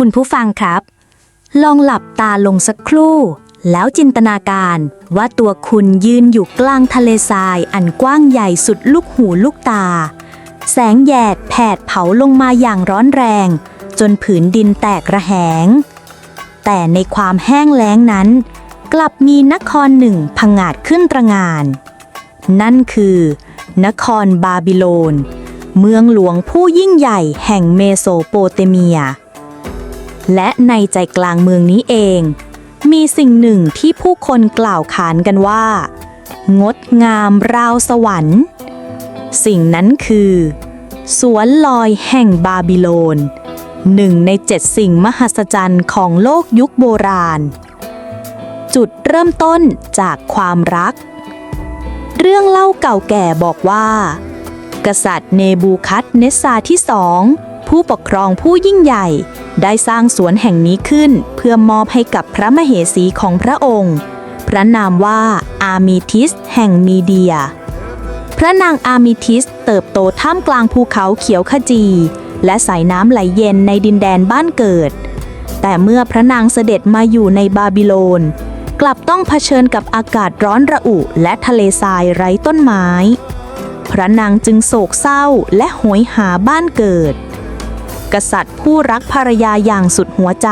คุณผู้ฟังครับ ลองหลับตาลงสักครู่ แล้วจินตนาการว่าตัวคุณยืนอยู่กลางทะเลทรายอันกว้างใหญ่สุดลูกหูลูกตา แสงแยดแผดเผาลงมาอย่างร้อนแรง จนผืนดินแตกระแหง แต่ในความแห้งแล้งนั้น กลับมีนครหนึ่งผงาดขึ้นตระหงาน นั่นคือ นครบาบิโลน เมืองหลวงผู้ยิ่งใหญ่แห่งเมโสโปเตเมีย และในใจกลางเมืองนี้เอง มีสิ่งหนึ่งที่ผู้คนกล่าวขานกันว่า งดงามราวสวรรค์ สิ่งนั้นคือ สวนลอยแห่งบาบิโลนหนึ่งในเจ็ดสิ่งมหัศจรรย์ของโลกยุคโบราณ จุดเริ่มต้นจากความรัก เรื่องเล่าเก่าแก่บอกว่า กษัตริย์เนบูคัดเนสซาที่สองผู้ปกครองผู้ยิ่งใหญ่ ได้สร้างสวนแห่งนี้ขึ้นเพื่อมอบให้กับพระมเหสีของพระองค์ พระนามว่าอามิทิสแห่งมีเดีย พระนางอามิทิสเติบโตท่ามกลางภูเขาเขียวขจี และสายน้ำไหลเย็นในดินแดนบ้านเกิด แต่เมื่อพระนางเสด็จมาอยู่ในบาบิโลน กลับต้องเผชิญกับอากาศร้อนระอุและทะเลทรายไร้ต้นไม้ พระนางจึงโศกเศร้าและโหยหาบ้านเกิด กษัตริย์ผู้รักภรรยาอย่างสุดหัวใจ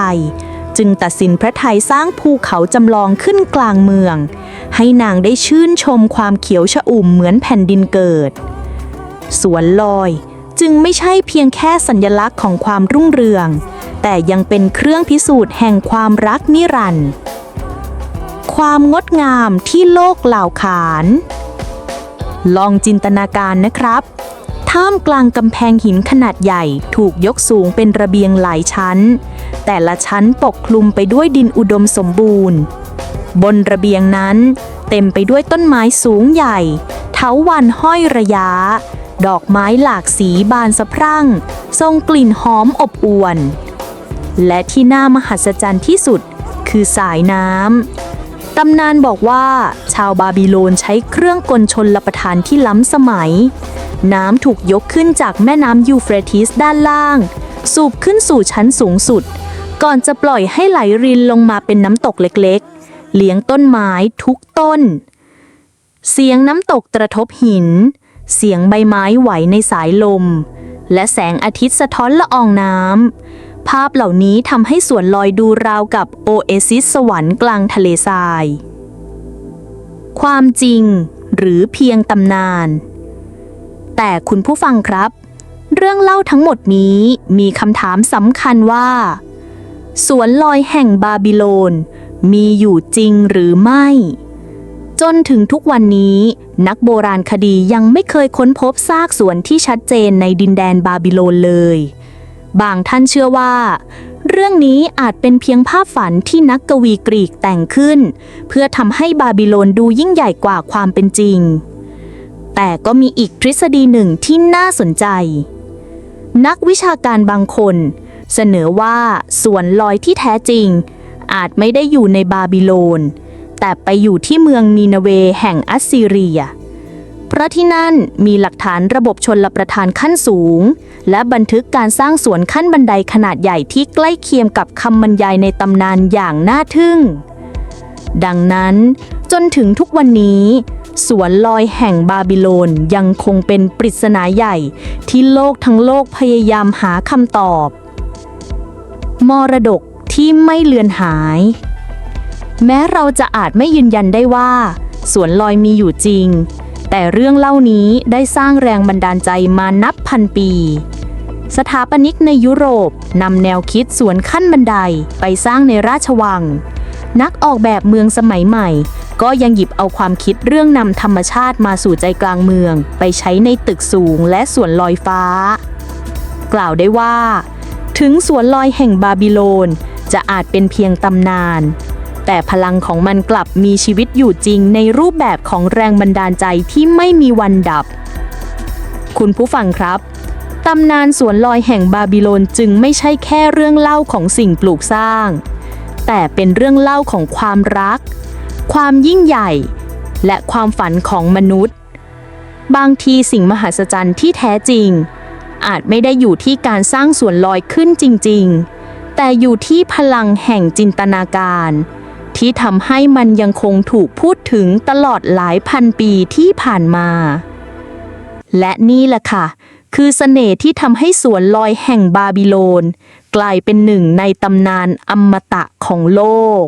จึงตัดสินพระไทยสร้างภูเขาจำลองขึ้นกลางเมือง ให้นางได้ชื่นชมความเขียวชอุ่มเหมือนแผ่นดินเกิด สวนลอยจึงไม่ใช่เพียงแค่สัญลักษณ์ของความรุ่งเรือง แต่ยังเป็นเครื่องพิสูจน์แห่งความรักนิรันดร์ความงดงามที่โลกเหล่าขาน ลองจินตนาการนะครับ ท่ามกลางกำแพงหินขนาดใหญ่ถูกยกสูงเป็นระเบียงหลายชั้น แต่ละชั้นปกคลุมไปด้วยดินอุดมสมบูรณ์ บนระเบียงนั้น เต็มไปด้วยต้นไม้สูงใหญ่ เถาวันห้อยระยะ ดอกไม้หลากสีบานสะพรั่ง ทรงกลิ่นหอมอบอวลและที่น่ามหัศจรรย์ที่สุดคือสายน้ำ ตำนานบอกว่าชาวบาบิโลนใช้เครื่องกลชนลประทานที่ล้ำสมัย น้ำถูกยกขึ้นจากแม่น้ำยูเฟรติสด้านล่าง สูบขึ้นสู่ชั้นสูงสุด ก่อนจะปล่อยให้ไหลรินลงมาเป็นน้ำตกเล็กๆ เลี้ยงต้นไม้ทุกต้น เสียงน้ำตกกระทบหิน เสียงใบไม้ไหวในสายลม และแสงอาทิตย์สะท้อนละอองน้ำภาพเหล่านี้ทำให้สวนลอยดูราวกับโอเอซิสสวรรค์กลางทะเลทราย ความจริงหรือเพียงตำนาน แต่คุณผู้ฟังครับ เรื่องเล่าทั้งหมดนี้มีคำถามสำคัญว่า สวนลอยแห่งบาบิโลน มีอยู่จริงหรือไม่ จนถึงทุกวันนี้ นักโบราณคดียังไม่เคยค้นพบซากสวนที่ชัดเจนในดินแดนบาบิโลนเลย บางท่านเชื่อว่าเรื่องนี้อาจเป็นเพียงภาพฝันที่นักกวีกรีกแต่งขึ้น เพื่อทำให้บาบิโลนดูยิ่งใหญ่กว่าความเป็นจริง แต่ก็มีอีกทฤษฎีหนึ่งที่น่าสนใจ นักวิชาการบางคน เสนอว่าสวนลอยที่แท้จริง อาจไม่ได้อยู่ในบาบิโลน แต่ไปอยู่ที่เมืองนีนาเวแห่งอัสซีเรีย เพราะที่นั่นมีหลักฐานระบบชนลประทานขั้นสูง และบันทึกการสร้างสวนขั้นบันไดขนาดใหญ่ที่ใกล้เคียงกับคำบรรยายในตำนานอย่างน่าทึ่ง ดังนั้นจนถึงทุกวันนี้ สวนลอยแห่งบาบิโลนยังคงเป็นปริศนาใหญ่ ที่โลกทั้งโลกพยายามหาคำตอบ มรดกที่ไม่เลือนหาย แม้เราจะอาจไม่ยืนยันได้ว่า สวนลอยมีอยู่จริง แต่เรื่องเล่านี้ได้สร้างแรงบันดาลใจมานับพันปีสถาปนิกในยุโรปนำแนวคิดสวนขั้นบันไดไปสร้างในราชวัง นักออกแบบเมืองสมัยใหม่ ก็ยังหยิบเอาความคิดเรื่องนำธรรมชาติมาสู่ใจกลางเมือง ไปใช้ในตึกสูงและสวนลอยฟ้า กล่าวได้ว่า ถึงสวนลอยแห่งบาบิโลน จะอาจเป็นเพียงตำนาน แต่พลังของมันกลับมีชีวิตอยู่จริงในรูปแบบของแรงบันดาลใจที่ไม่มีวันดับ คุณผู้ฟังครับตำนานสวนลอยแห่งบาบิโลนจึงไม่ใช่แค่เรื่องเล่าของสิ่งปลูกสร้าง แต่เป็นเรื่องเล่าของความรัก ความยิ่งใหญ่ และความฝันของมนุษย์ บางทีสิ่งมหัศจรรย์ที่แท้จริง อาจไม่ได้อยู่ที่การสร้างสวนลอยขึ้นจริง ๆ แต่อยู่ที่พลังแห่งจินตนาการ ที่ทำให้มันยังคงถูกพูดถึงตลอดหลายพันปีที่ผ่านมา และนี่แหละค่ะ คือเสน่ห์ที่ทำให้สวนลอยแห่งบาบิโลน กลายเป็นหนึ่งในตำนานอมตะของโลก